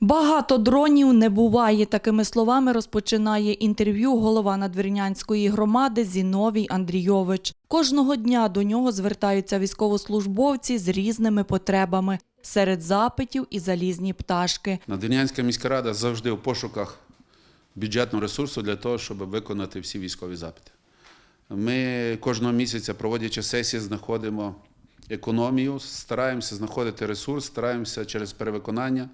Багато дронів не буває. Такими словами розпочинає інтерв'ю голова надвірнянської громади Зіновій Андрійович. Кожного дня до нього звертаються військовослужбовці з різними потребами. Серед запитів і залізні пташки. Надвірнянська міська рада завжди в пошуках бюджетного ресурсу для того, щоб виконати всі військові запити. Ми кожного місяця, проводячи сесії, знаходимо економію, стараємося знаходити ресурс, стараємося через перевиконання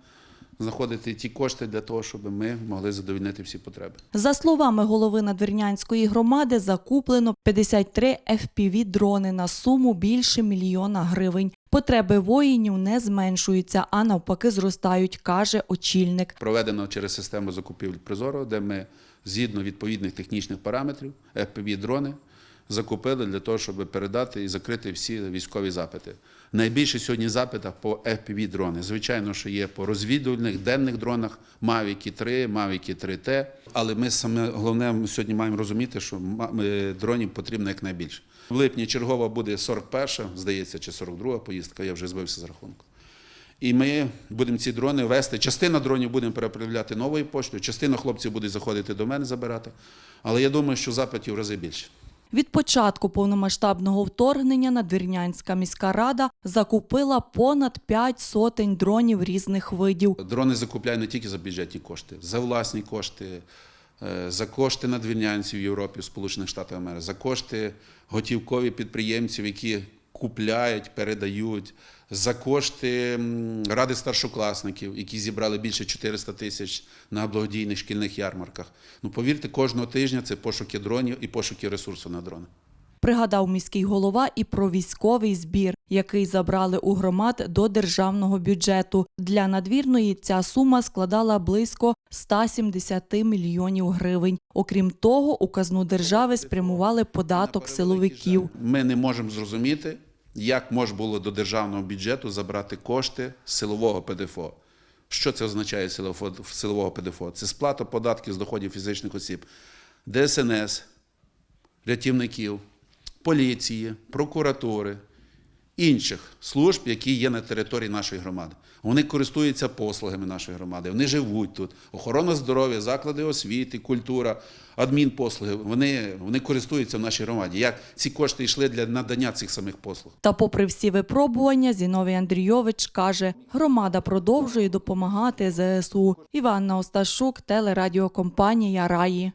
знаходити ті кошти для того, щоб ми могли задовольнити всі потреби. За словами голови надвірнянської громади, закуплено 53 FPV-дрони на суму більше мільйона гривень. Потреби воїнів не зменшуються, а навпаки зростають, каже очільник. Проведено через систему закупівель Прозоро, де ми згідно відповідних технічних параметрів FPV-дрони закупили для того, щоб передати і закрити всі військові запити. Найбільше сьогодні запитів по FPV-дрони. Звичайно, що є по розвідувальних денних дронах Mavic 3, Mavic 3T. Але ми саме головне ми сьогодні маємо розуміти, що е, дронів потрібно якнайбільше. В липні чергова буде 41-ша, здається, чи 42-га поїздка, я вже збився з рахунку. І ми будемо ці дрони вести. Частина дронів будемо переправляти новою поштою, частина хлопців буде заходити до мене забирати. Але я думаю, що запитів в рази більше. Від початку повномасштабного вторгнення Надвірнянська міська рада закупила понад 5 сотень дронів різних видів. Дрони закупляють не тільки за бюджетні кошти, за власні кошти, е, за кошти надвірнянців в Європі, в Сполучених Штатах Америки, за кошти готівкові підприємців, які купляють, передають, за кошти ради старшокласників, які зібрали більше 400 тисяч на благодійних шкільних ярмарках. Ну повірте, кожного тижня це пошуки дронів і пошуки ресурсу на дрони. Пригадав міський голова і про військовий збір, який забрали у громад до державного бюджету. Для надвірної ця сума складала близько 170 мільйонів гривень. Окрім того, у казну держави спрямували податок силовиків. Ми не можемо зрозуміти, як можна було до державного бюджету забрати кошти силового ПДФО. Що це означає силового ПДФО? Це сплата податків з доходів фізичних осіб, ДСНС, рятівників, поліції, прокуратури, інших служб, які є на території нашої громади. Вони користуються послугами нашої громади, вони живуть тут. Охорона здоров'я, заклади освіти, культура, адмінпослуги. Вони, вони користуються в нашій громаді. Як ці кошти йшли для надання цих самих послуг? Та, попри всі випробування, Зіновій Андрійович каже, громада продовжує допомагати ЗСУ. Іванна Осташук, телерадіокомпанія Раї.